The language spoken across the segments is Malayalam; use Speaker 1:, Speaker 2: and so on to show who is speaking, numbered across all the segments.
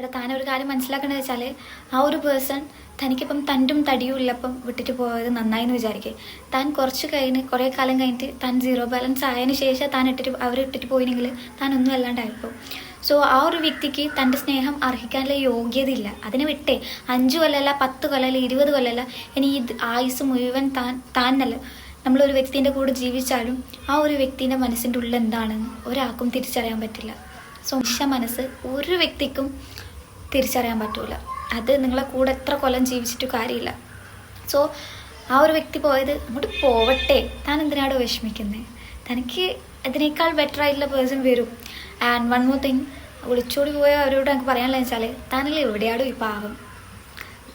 Speaker 1: എടാ താൻ ഒരു കാര്യം മനസ്സിലാക്കണമെന്ന് വെച്ചാൽ ആ ഒരു പേഴ്സൺ തനിക്കിപ്പം തണ്ടും തടിയും ഉള്ളപ്പം വിട്ടിട്ട് പോയത് നന്നായി എന്ന് വിചാരിക്കേ. താൻ കുറച്ച് കഴിഞ്ഞ് കുറേ കാലം കഴിഞ്ഞിട്ട് താൻ സീറോ ബാലൻസ് ആയതിനു ശേഷം താൻ ഇട്ടിട്ട് അവർ ഇട്ടിട്ട് പോയില്ലെങ്കിൽ താൻ ഒന്നും അല്ലാണ്ടായിപ്പോൾ സോ ആ ഒരു വ്യക്തിക്ക് തന്റെ സ്നേഹം അർഹിക്കാനുള്ള യോഗ്യതയില്ല. അതിനെ വിട്ടേ. അഞ്ച് കൊല്ലമല്ല പത്ത് കൊല്ലമല്ല ഇരുപത് കൊല്ലമല്ല ഇനി ഈ ആയുസ് മുഴുവൻ താൻ താനല്ല. നമ്മളൊരു വ്യക്തിന്റെ കൂടെ ജീവിച്ചാലും ആ ഒരു വ്യക്തിന്റെ മനസ്സിന്റെ ഉള്ളിൽ എന്താണെന്ന് ഒരാൾക്കും തിരിച്ചറിയാൻ പറ്റില്ല. സോ മനസ്സ് ഒരു വ്യക്തിക്കും തിരിച്ചറിയാൻ പറ്റൂല. അത് നിങ്ങളെ കൂടെ എത്ര കൊല്ലം ജീവിച്ചിട്ട് കാര്യമില്ല. സോ ആ ഒരു വ്യക്തി പോയത് അങ്ങോട്ട് പോവട്ടെ. താൻ എന്തിനാണ് വിഷമിക്കുന്നത് തനിക്ക് അതിനേക്കാൾ ബെറ്റർ ആയിട്ടുള്ള പേഴ്സൺ വരും. ആൻഡ് വൺ മോർ തിങ് ഒളിച്ചോടി പോയ അവരോട് എനിക്ക് പറയാനുള്ളത് വെച്ചാൽ താനല്ലേ എവിടെയാണ് ഈ പാവം?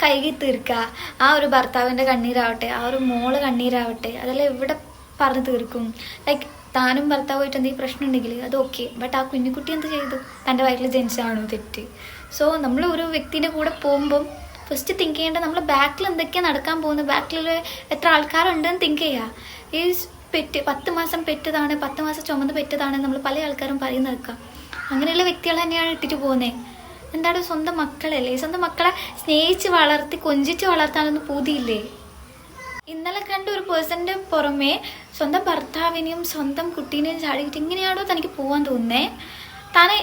Speaker 1: കൈകി തീർക്കുക ആ ഒരു ഭർത്താവിന്റെ കണ്ണീരാവട്ടെ ആ ഒരു മോൾ കണ്ണീരാവട്ടെ അതെല്ലാം എവിടെ പറഞ്ഞ് തീർക്കും? ലൈക്ക് താനും ഭർത്താവുമായിട്ട് എന്തെങ്കിലും പ്രശ്നം ഉണ്ടെങ്കിൽ അത് ഓക്കെ ബട്ട് ആ കുഞ്ഞുകുട്ടി എന്ത് ചെയ്തു? തന്റെ വയറ്റിൽ ജനിച്ചതാണോ തെറ്റ്? സോ നമ്മൾ ഒരു വ്യക്തിന്റെ കൂടെ പോകുമ്പം ഫസ്റ്റ് തിങ്ക് ചെയ്യേണ്ടത് നമ്മൾ ബാക്കിൽ എന്തൊക്കെയാണ് നടക്കാൻ പോകുന്നത്? ബാക്കിൽ എത്ര ആൾക്കാരുണ്ടെന്ന് തിങ്ക് ചെയ്യുക ഈ പെറ്റ് പത്ത് മാസം പെറ്റതാണ് പത്ത് മാസം ചുമന്ന് പെറ്റതാണ് നമ്മൾ പല ആൾക്കാരും പറയുന്ന കേൾക്കാം. അങ്ങനെയുള്ള വ്യക്തികൾ തന്നെയാണ് ഇട്ടിട്ട് പോകുന്നത് എന്താണ് സ്വന്തം മക്കളല്ലേ? സ്വന്തം മക്കളെ സ്നേഹിച്ച് വളർത്തി കൊഞ്ചിച്ച് വളർത്താനൊന്നും പൂതിയില്ലേ? ഇന്നലെ കണ്ട ഒരു പേഴ്സന്റെ പുറമെ സ്വന്തം ഭർത്താവിനെയും സ്വന്തം കുട്ടീനെയും ചാടിയിട്ട് ഇങ്ങനെയാണോ തനിക്ക് പോവാൻ തോന്നുന്നേ? താനെ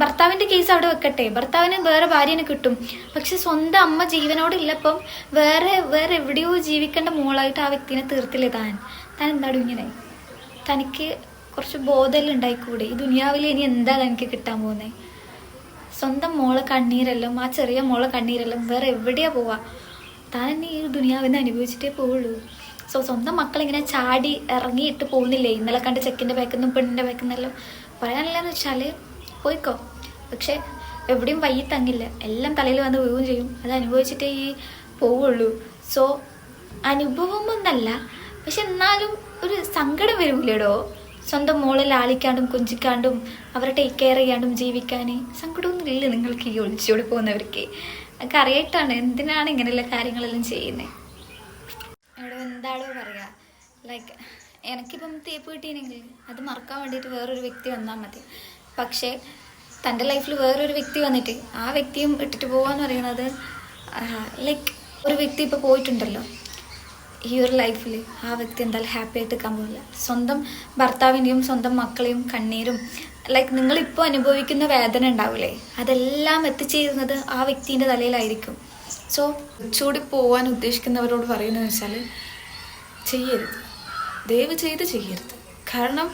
Speaker 1: ഭർത്താവിന്റെ കേസ് അവിടെ വെക്കട്ടെ. ഭർത്താവിന് വേറെ ഭാര്യനെ കിട്ടും. പക്ഷെ സ്വന്തം അമ്മ ജീവനോട് ഇല്ലപ്പം വേറെ വേറെ എവിടെയോ ജീവിക്കേണ്ട മോളായിട്ട് ആ വ്യക്തിനെ തീർത്തില്ലേ താൻ? താൻ എന്താടും ഇങ്ങനെ? തനിക്ക് കുറച്ച് ബോധമെല്ലാം ഉണ്ടായിക്കൂടെ? ഈ ദുനിയാവിൽ ഇനി എന്താ തനിക്ക് കിട്ടാൻ പോകുന്നത് സ്വന്തം മോളെ കണ്ണീരെല്ലാം ആ ചെറിയ മോളെ കണ്ണീരെല്ലാം വേറെ എവിടെയാ പോവാ? താൻ ഈ ദുനിയാവിൽ നിന്ന് അനുഭവിച്ചിട്ടേ പോവുള്ളൂ. സോ സ്വന്തം മക്കളിങ്ങനെ ചാടി ഇറങ്ങിയിട്ട് പോകുന്നില്ലേ? ഇന്നലെ കണ്ട ചെക്കിന്റെ ബാക്കിന്നും പെണ്ണിന്റെ ബാക്കിന്നെല്ലാം പറയാനില്ലെന്ന് വെച്ചാൽ പോയിക്കോ. പക്ഷെ എവിടെയും വയ്യി തങ്ങില്ല. എല്ലാം തലയിൽ വന്ന് വീഴുകയും ചെയ്യും. അത് അനുഭവിച്ചിട്ടേ ഈ പോവുള്ളൂ. സോ അനുഭവം ഒന്നല്ല പക്ഷെ എന്നാലും ഒരു സങ്കടം വരൂലേടോ സ്വന്തം മോളെ ലാളിക്കാണ്ടും കുഞ്ചിക്കാണ്ടും അവരെ ടേക്ക് കെയർ ചെയ്യാണ്ടും ജീവിക്കാൻ സങ്കടമൊന്നും ഇല്ല നിങ്ങൾക്ക് ഈ ഒളിച്ചോടി പോകുന്നവർക്ക്. ഒക്കെ അറിയായിട്ടാണ് എന്തിനാണ് ഇങ്ങനെയുള്ള കാര്യങ്ങളെല്ലാം ചെയ്യുന്നത് ലൈക്ക് എനിക്കിപ്പം തേപ്പ് കിട്ടിയില്ലെങ്കിൽ അത് മറക്കാൻ വേണ്ടിയിട്ട് വേറൊരു വ്യക്തി വന്നാൽ മതി. പക്ഷേ തന്റെ ലൈഫിൽ വേറൊരു വ്യക്തി വന്നിട്ട് ആ വ്യക്തിയും ഇട്ടിട്ട് പോകാന്ന് പറയുന്നത് ലൈക്ക് ഒരു വ്യക്തി ഇപ്പോൾ പോയിട്ടുണ്ടല്ലോ. ഈ ഒരു ലൈഫിൽ ആ വ്യക്തി എന്തായാലും ഹാപ്പി ആയിട്ട് നിൽക്കാൻ പോകില്ല സ്വന്തം ഭർത്താവിന്റെയും സ്വന്തം മക്കളെയും കണ്ണീരും ലൈക്ക് നിങ്ങളിപ്പോൾ അനുഭവിക്കുന്ന വേദന ഉണ്ടാവില്ലേ? അതെല്ലാം എത്തിച്ചേരുന്നത് ആ വ്യക്തിന്റെ തലയിലായിരിക്കും. സോ
Speaker 2: ഉച്ചൂടി പോകാൻ ഉദ്ദേശിക്കുന്നവരോട് പറയുന്നത് വെച്ചാൽ ചെയ്യരുത്. ദയവ് ചെയ്ത് ചെയ്യരുത്. കാരണം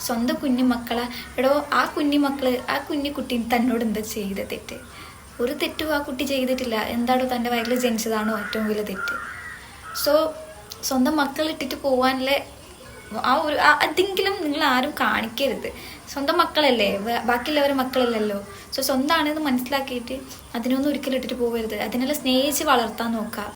Speaker 1: സ്വന്തം കുഞ്ഞുമക്കളെ എടോ ആ കുഞ്ഞുമക്കൾ ആ കുഞ്ഞു കുട്ടി തന്നോട് എന്താ ചെയ്ത തെറ്റ്? ഒരു തെറ്റും ആ കുട്ടി ചെയ്തിട്ടില്ല. എന്താണോ തന്റെ വയറ്റിൽ ജനിച്ചതാണോ ഏറ്റവും വലിയ തെറ്റ്? സോ സ്വന്തം മക്കൾ ഇട്ടിട്ട് പോകാനുള്ള ആ ഒരു അതെങ്കിലും നിങ്ങൾ ആരും കാണിക്കരുത്. സ്വന്തം മക്കളല്ലേ? ബാക്കിയുള്ളവരെ മക്കളല്ലല്ലോ. സോ സ്വന്തമാണെന്ന് മനസ്സിലാക്കിയിട്ട് അതിനൊന്നും ഒരിക്കലും ഇട്ടിട്ട് പോകരുത്. അതിനെല്ലാം സ്നേഹിച്ച് വളർത്താൻ നോക്കുക.